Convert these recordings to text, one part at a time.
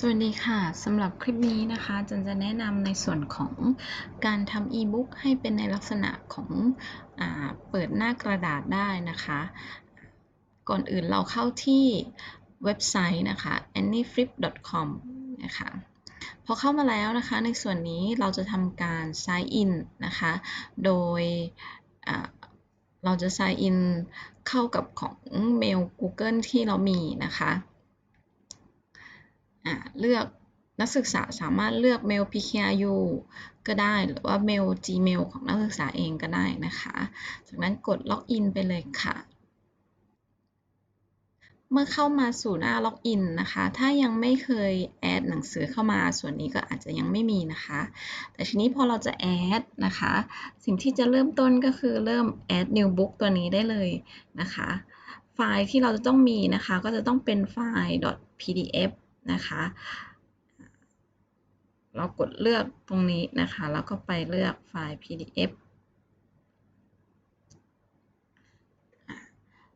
สวัสดีค่ะสำหรับคลิปนี้นะคะจันจะแนะนำในส่วนของการทำอีบุ๊กให้เป็นในลักษณะของอเปิดหน้ากระดาษได้นะคะ ก่อนอื่นเราเข้าที่เว็บไซต์นะคะ annieflip.com นะคะพอเข้ามาแล้วนะคะ ในส่วนนี้เราจะทำการ sign in นะคะ โดยเราจะ sign in เข้ากับของเมล Google ที่เรามีนะคะ อ่าเลือกนักศึกษาสามารถเลือกเมล PKRU ก็ได้หรือว่าเมล Gmail ของนักศึกษาเองก็ได้นะคะ จากนั้นกดล็อกอินไปเลยค่ะ เมื่อเข้ามาสู่หน้าล็อกอินนะคะ ถ้ายังไม่เคยแอดหนังสือเข้ามาส่วนนี้ก็อาจจะยังไม่มีนะคะ แต่ทีนี้พอเราจะแอดนะคะ สิ่งที่จะเริ่มต้นก็คือเริ่ม add new book ตัวนี้ได้เลยนะคะ ไฟล์ที่เราจะต้องมีนะคะ ก็จะต้องเป็นไฟล์ .pdf นะคะ เรากดเลือกตรงนี้นะคะ แล้วก็ไปเลือกไฟล์ PDF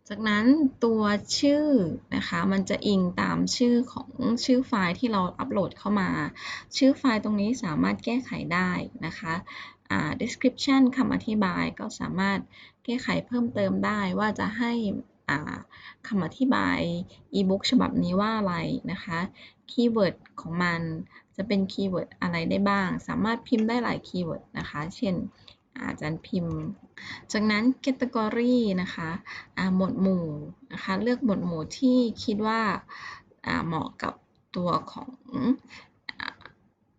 จากนั้นตัวชื่อนะคะมันจะอิงตามชื่อของชื่อไฟล์ที่เราอัปโหลดเข้ามา ชื่อไฟล์ตรงนี้สามารถแก้ไขได้นะคะ description คำอธิบายก็สามารถแก้ไขเพิ่มเติมได้ว่าจะให้ คำอธิบายอีบุ๊กฉบับนี้ว่าอะไรนะคะคีย์เวิร์ดของมันจะเป็นคีย์เวิร์ดอะไรได้บ้าง สามารถพิมพ์ได้หลายคีย์เวิร์ดนะคะ เช่นอาจารย์พิมพ์ จากนั้น category นะคะหมวดหมู่นะคะเลือกหมวดหมู่ที่คิดว่าเหมาะกับตัวของ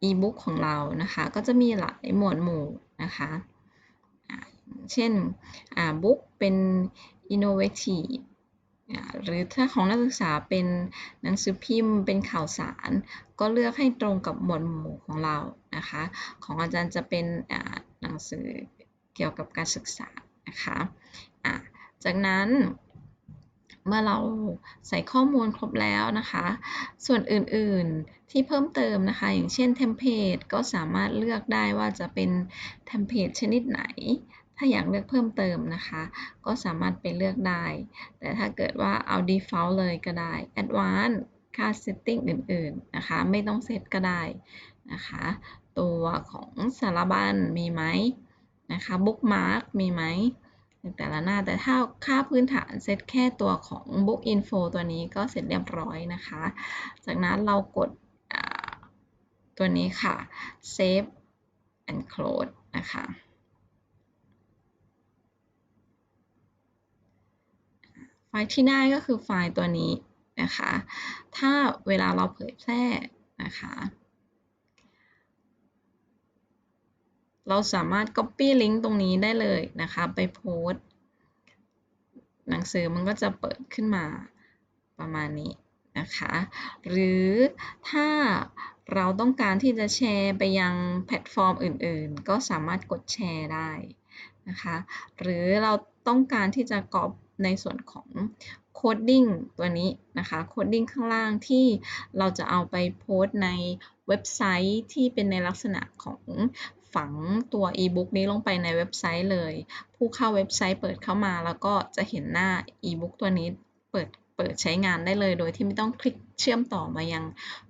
อีบุ๊กของเรานะคะก็จะมีหลายหมวดหมู่นะคะเช่นบุ๊กเป็น innovative หรือถ้าของนักศึกษาเป็นหนังสือพิมพ์เป็นข่าวสาร ก็เลือกให้ตรงกับหมวดหมู่ของเรานะคะ ของอาจารย์จะเป็นหนังสือเกี่ยวกับการศึกษานะคะะจากนั้นเมื่อเราใส่ข้อมูลครบแล้วนะคะ ส่วนอื่นๆที่เพิ่มเติมนะคะ อย่างเช่นเทมเพลตก็สามารถเลือกได้ว่าจะเป็นเทมเพลตชนิดไหน ถ้าอยากเลือกเพิ่มเติมนะคะ ก็สามารถไปเลือกได้ แต่ถ้าเกิดว่าเอา default เลยก็ได้ advanced ค่า setting อื่นๆนะคะ ไม่ต้องเซตก็ได้นะคะ ตัวของสารบัญมีไหมนะคะ bookmark มีไหมแต่ละหน้าแต่ถ้าค่าพื้นฐานเซตแค่ตัวของ book info ตัวนี้ก็เสร็จเรียบร้อยนะคะ จากนั้นเรากดตัวนี้ค่ะ save and close นะคะ ไฟล์ที่ได้ก็คือไฟล์ตัวนี้นะคะ ถ้าเวลาเราเผยแพร่นะคะ เราสามารถ Copy ลิงก์ตรงนี้ได้เลยนะคะ ไปโพสต์ หนังสือมันก็จะเปิดขึ้นมาประมาณนี้นะคะ หรือถ้าเราต้องการที่จะแชร์ไปยังแพลตฟอร์มอื่นๆ ก็สามารถกดแชร์ได้นะคะ หรือเราต้องการที่จะกรอบ ในส่วนของโคดดิ้งตัวนี้นะคะโคดดิ้งข้างล่างที่เราจะเอาไปโพสในเว็บไซต์ที่เป็นในลักษณะของฝังตัวอีบุ๊กนี้ลงไปในเว็บไซต์เลย ผู้เข้าเว็บไซต์เปิดเข้ามาแล้วก็จะเห็นหน้าอีบุ๊กตัวนี้เปิดเปิดใช้งานได้เลย โดยที่ไม่ต้องคลิกเชื่อมต่อมายัง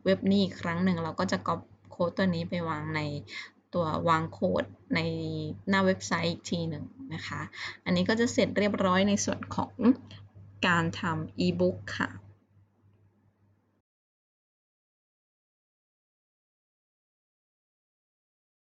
เว็บนี้อีกครั้งหนึ่ง เราก็จะก๊อปโค้ดตัวนี้ไปวางใน ตัววางโค้ดในหน้าเว็บไซต์อีกทีหนึ่งนะคะ อันนี้ก็จะเสร็จเรียบร้อยในส่วนของการทำอีบุ๊กค่ะ